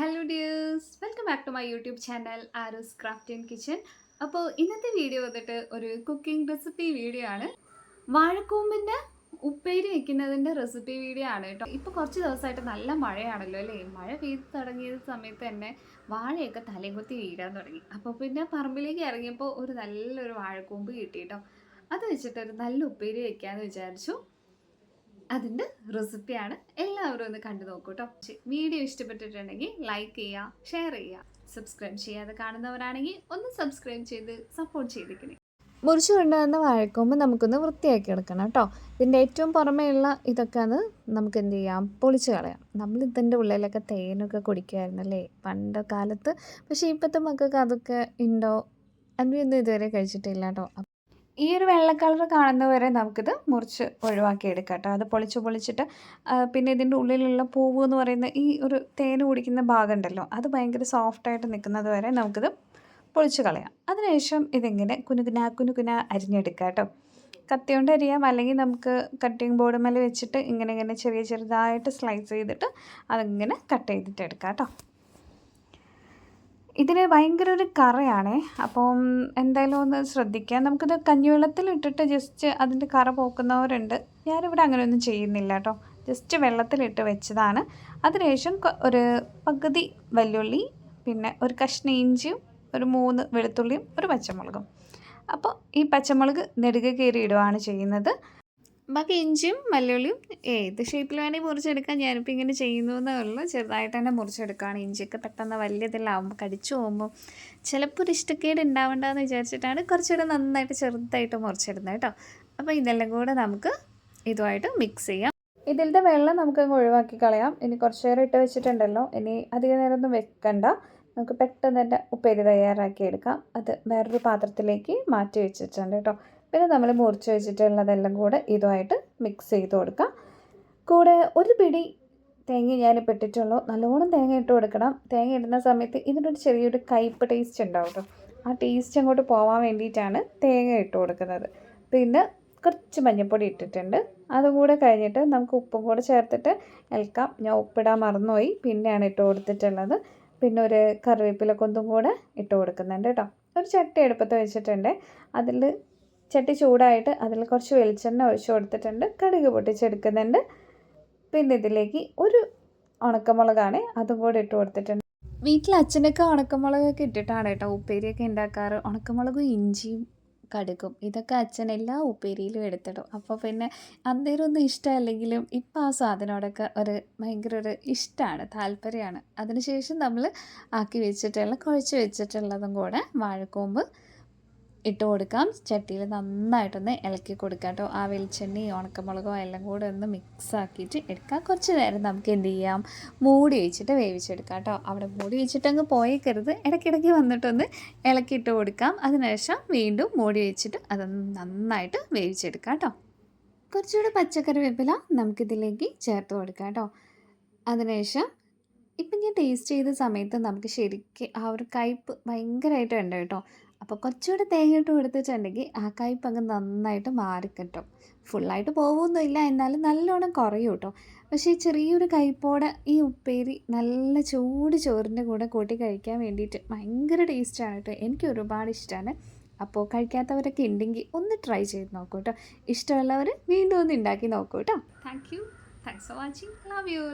Hello dears welcome back to my YouTube channel Aro's craft and kitchen അപ്പോൾ ഇന്നത്തെ video വന്നിട്ട് ഒരു cooking recipe video ആണ്. വാഴക്കൂമ്പിന്റെ ഉപ്പേരി വെക്കുന്നതിന്റെ റെസിപ്പി വീഡിയോ ആണ് കേട്ടോ. ഇപ്പോൾ കുറച്ച് ദിവസമായിട്ട് നല്ല മഴയാണല്ലോ അല്ലേ? മഴ പെയ്ത് തുടങ്ങിയ സമയത്ത് തന്നെ വാഴയൊക്കെ തലകുത്തി വീഴാൻ തുടങ്ങി. അപ്പോൾ പിന്നെ പറമ്പിലേക്ക് ഇറങ്ങിയപ്പോൾ ഒരു നല്ലൊരു വാഴക്കൂമ്പ് കിട്ടി കേട്ടോ. അത് വെച്ചിട്ട് ഒരു നല്ല ഉപ്പേരി വെക്കാമെന്ന് വിചാരിച്ചു. അതിന്റെ റെസിപ്പിയാണ് എല്ലാവരും ഒന്ന് കണ്ടു നോക്കൂ കേട്ടോ വീഡിയോ ഇഷ്ടപ്പെട്ടിട്ടുണ്ടെങ്കിൽ ലൈക്ക് ചെയ്യുക ഷെയർ ചെയ്യുക സബ്സ്ക്രൈബ് ചെയ്യാതെ കാണുന്നവരാണെങ്കിൽ ഒന്ന് സബ്സ്ക്രൈബ് ചെയ്ത് സപ്പോർട്ട് ചെയ്തിരിക്കണേ മുറിച്ച് കൊണ്ടുവന്ന വാഴക്കൊമ്പ് നമുക്കൊന്ന് വൃത്തിയാക്കി എടുക്കണം കേട്ടോ ഇതിന്റെ ഏറ്റവും പുറമെയുള്ള ഇതൊക്കെ അത് നമുക്ക് എന്ത് ചെയ്യാം? പൊളിച്ച് കളയാം. നമ്മൾ ഇതിന്റെ ഉള്ളിലൊക്കെ തേനൊക്കെ കുടിക്കുമായിരുന്നു അല്ലേ പണ്ട് കാലത്ത് പക്ഷേ ഇപ്പോഴത്തെ മക്കൾക്ക് അതൊക്കെ ഉണ്ടോ? അതൊന്നും ഇതുവരെ കഴിച്ചിട്ടില്ല കേട്ടോ ഈ ഒരു വെള്ള കളർ കാണുന്നവരെ നമുക്കിത് മുറിച്ച് ഒഴിവാക്കി എടുക്കാം കേട്ടോ അത് പൊളിച്ച് പൊളിച്ചിട്ട് പിന്നെ ഇതിന്റെ ഉള്ളിലുള്ള പൂവ് എന്ന് പറയുന്ന ഈ ഒരു തേൻ കുടിക്കുന്ന ഭാഗം ഉണ്ടല്ലോ അത് ഭയങ്കര സോഫ്റ്റായിട്ട് നിൽക്കുന്നത് വരെ നമുക്കിത് പൊളിച്ച് കളയാം. അതിനുശേഷം ഇതിങ്ങനെ കുനുകുന കുനുകുന അരിഞ്ഞെടുക്കുക കേട്ടോ കത്തി കൊണ്ട് അരിയാം. അല്ലെങ്കിൽ നമുക്ക് കട്ടിങ് ബോർഡ് മേലെ വെച്ചിട്ട് ഇങ്ങനെ ഇങ്ങനെ ചെറിയ ചെറുതായിട്ട് സ്ലൈസ് ചെയ്തിട്ട് അതിങ്ങനെ കട്ട് ചെയ്തിട്ട് എടുക്കാം കേട്ടോ ഇതിന് ഭയങ്കര ഒരു കറയാണേ. അപ്പം എന്തായാലും ഒന്ന് ശ്രദ്ധിക്കുക നമുക്കിത് കഞ്ഞിവെള്ളത്തിലിട്ടിട്ട് ജസ്റ്റ് അതിന്റെ കറ പോക്കുന്നവരുണ്ട്. ഞാനിവിടെ അങ്ങനെയൊന്നും ചെയ്യുന്നില്ല കേട്ടോ ജസ്റ്റ് വെള്ളത്തിലിട്ട് വെച്ചതാണ്. അതിനുശേഷം ഒരു പകുതി വെല്ലുള്ളി പിന്നെ ഒരു കഷ്ണ ഇഞ്ചിയും ഒരു മൂന്ന് വെളുത്തുള്ളിയും ഒരു പച്ചമുളകും. അപ്പോൾ ഈ പച്ചമുളക് നെടുക കയറി ഇടുകയാണ് ചെയ്യുന്നത്. ബാക്കി ഇഞ്ചിയും വല്യുള്ളിയും ഏത് ഷേപ്പിൽ വേണമെങ്കിൽ മുറിച്ചെടുക്കാം. ഞാനിപ്പോൾ ഇങ്ങനെ ചെയ്യുന്നു എന്നേ ഉള്ളൂ. ചെറുതായിട്ട് തന്നെ മുറിച്ചെടുക്കുകയാണ് ഇഞ്ചിയൊക്കെ പെട്ടെന്ന് വലിയതിലാവുമ്പോൾ കടിച്ചു പോകുമ്പോൾ ചിലപ്പോൾ ഒരു ഇഷ്ടക്കേട് ഉണ്ടാവണ്ടെന്ന് വിചാരിച്ചിട്ടാണ് കുറച്ചുകൂടെ നന്നായിട്ട് ചെറുതായിട്ട് മുറിച്ചിടുന്നത് കേട്ടോ. അപ്പോൾ ഇതെല്ലാം കൂടെ നമുക്ക് ഇതുമായിട്ട് മിക്സ് ചെയ്യാം. ഇതിലത്തെ വെള്ളം നമുക്ക് അങ്ങ് ഒഴിവാക്കി കളയാം. ഇനി കുറച്ച് നേരം ഇട്ട് വെച്ചിട്ടുണ്ടല്ലോ. ഇനി അധിക നേരം ഒന്നും വെക്കണ്ട. നമുക്ക് പെട്ടെന്ന് തന്നെ ഉപ്പേരി തയ്യാറാക്കി എടുക്കാം. അത് വേറൊരു പാത്രത്തിലേക്ക് മാറ്റി വെച്ചിട്ടുണ്ട് കേട്ടോ. പിന്നെ നമ്മൾ മുറിച്ച് വെച്ചിട്ടുള്ളതെല്ലാം കൂടെ ഇതുമായിട്ട് മിക്സ് ചെയ്ത് കൊടുക്കാം. കൂടെ ഒരു പിടി തേങ്ങ ഞാനിപ്പോൾ ഇട്ടിട്ടുള്ളൂ. നല്ലോണം തേങ്ങ ഇട്ട് കൊടുക്കണം. തേങ്ങ ഇടുന്ന സമയത്ത് ഇതിനൊരു ചെറിയൊരു കയ്പ്പ് ടേസ്റ്റ് ഉണ്ടാവും കേട്ടോ ആ ടേസ്റ്റ് അങ്ങോട്ട് പോകാൻ വേണ്ടിയിട്ടാണ് തേങ്ങ ഇട്ട് കൊടുക്കുന്നത്. പിന്നെ കുറച്ച് മഞ്ഞൾപ്പൊടി ഇട്ടിട്ടുണ്ട്. അതും കൂടെ കഴിഞ്ഞിട്ട് നമുക്ക് ഉപ്പും കൂടെ ചേർത്തിട്ട് ഇളക്കാം. ഞാൻ ഉപ്പിടാൻ മറന്നുപോയി. പിന്നെയാണ് ഇട്ട് കൊടുത്തിട്ടുള്ളത്. പിന്നെ ഒരു കറിവേപ്പില കൊന്തും കൂടെ ഇട്ട് കൊടുക്കുന്നുണ്ട് കേട്ടോ ഒരു ചട്ടി എടുപ്പത്ത് വെച്ചിട്ടുണ്ട്. അതിൽ ചട്ടി ചൂടായിട്ട് അതിൽ കുറച്ച് വെളിച്ചെണ്ണ ഒഴിച്ച് കൊടുത്തിട്ടുണ്ട്. കടുക് പൊട്ടിച്ചെടുക്കുന്നുണ്ട്. പിന്നെ ഇതിലേക്ക് ഒരു ഉണക്കമുളകാണ് അതും കൂടെ ഇട്ട് കൊടുത്തിട്ടുണ്ട്. വീട്ടിൽ അച്ഛനൊക്കെ ഉണക്കമുളകൊക്കെ ഇട്ടിട്ടാണ് കേട്ടോ ഉപ്പേരിയൊക്കെ ഉണ്ടാക്കാറ്. ഉണക്കമുളകും ഇഞ്ചിയും കടുക്കും ഇതൊക്കെ അച്ഛൻ എല്ലാ ഉപ്പേരിയിലും എടുത്തിടും. അപ്പോൾ പിന്നെ അന്നേരം ഒന്നും ഇഷ്ടമല്ലെങ്കിലും ഇപ്പം ആ സാധനത്തോടൊക്കെ ഒരു ഭയങ്കര ഒരു ഇഷ്ടമാണ് താല്പര്യമാണ്. അതിനുശേഷം നമ്മൾ ആക്കി വെച്ചിട്ടുള്ള കുഴച്ച് വെച്ചിട്ടുള്ളതും കൂടെ വാഴക്കൂമ്പ് ഇട്ട് കൊടുക്കാം. ചട്ടിയിൽ നന്നായിട്ടൊന്ന് ഇളക്കി കൊടുക്കാം കേട്ടോ ആ വെളിച്ചെണ്ണി ഉണക്കമുളകോ എല്ലാം കൂടെ ഒന്ന് മിക്സ് ആക്കിയിട്ട് എടുക്കാം. കുറച്ച് നേരം നമുക്ക് എന്ത് ചെയ്യാം? മൂടി വെച്ചിട്ട് വേവിച്ചെടുക്കാം കേട്ടോ അവിടെ മൂടി വെച്ചിട്ട് അങ്ങ് പോയേക്കരുത്. ഇടയ്ക്കിടയ്ക്ക് വന്നിട്ടൊന്ന് ഇളക്കിയിട്ട് കൊടുക്കാം. അതിനുശേഷം വീണ്ടും മൂടി വെച്ചിട്ട് അതൊന്ന് നന്നായിട്ട് വേവിച്ചെടുക്കാം കേട്ടോ കുറച്ചുകൂടെ പച്ചക്കറി വേപ്പില നമുക്കിതിലേക്ക് ചേർത്ത് കൊടുക്കാം കേട്ടോ അതിനുശേഷം ഇപ്പം ഞാൻ ടേസ്റ്റ് ചെയ്ത സമയത്ത് നമുക്ക് ശരിക്കും ആ ഒരു കയ്പ്പ് ഭയങ്കരമായിട്ട് ഉണ്ട് കേട്ടോ അപ്പോൾ കുറച്ചുകൂടി തേങ്ങയിട്ട് കൊടുത്തിട്ടുണ്ടെങ്കിൽ ആ കയ്പ് അങ്ങ് നന്നായിട്ട് മാറിക്കിട്ടും. ഫുള്ളായിട്ട് പോകുമൊന്നുമില്ല എന്നാലും നല്ലോണം കുറയും കേട്ടോ. പക്ഷേ ചെറിയൊരു കയ്പോടെ ഈ ഉപ്പേരി നല്ല ചൂട് ചോറിന്റെ കൂടെ കൂട്ടി കഴിക്കാൻ വേണ്ടിയിട്ട് ഭയങ്കര ടേസ്റ്റാണ് കേട്ടോ. എനിക്ക് ഒരുപാട് ഇഷ്ടമാണ് അപ്പോൾ കഴിക്കാത്തവരൊക്കെ ഉണ്ടെങ്കിൽ ഒന്ന് ട്രൈ ചെയ്ത് നോക്കൂ കേട്ടോ. ഇഷ്ടമുള്ളവർ വീണ്ടും ഒന്ന് ഉണ്ടാക്കി നോക്കൂ കേട്ടോ. Thank you thanks for watching love you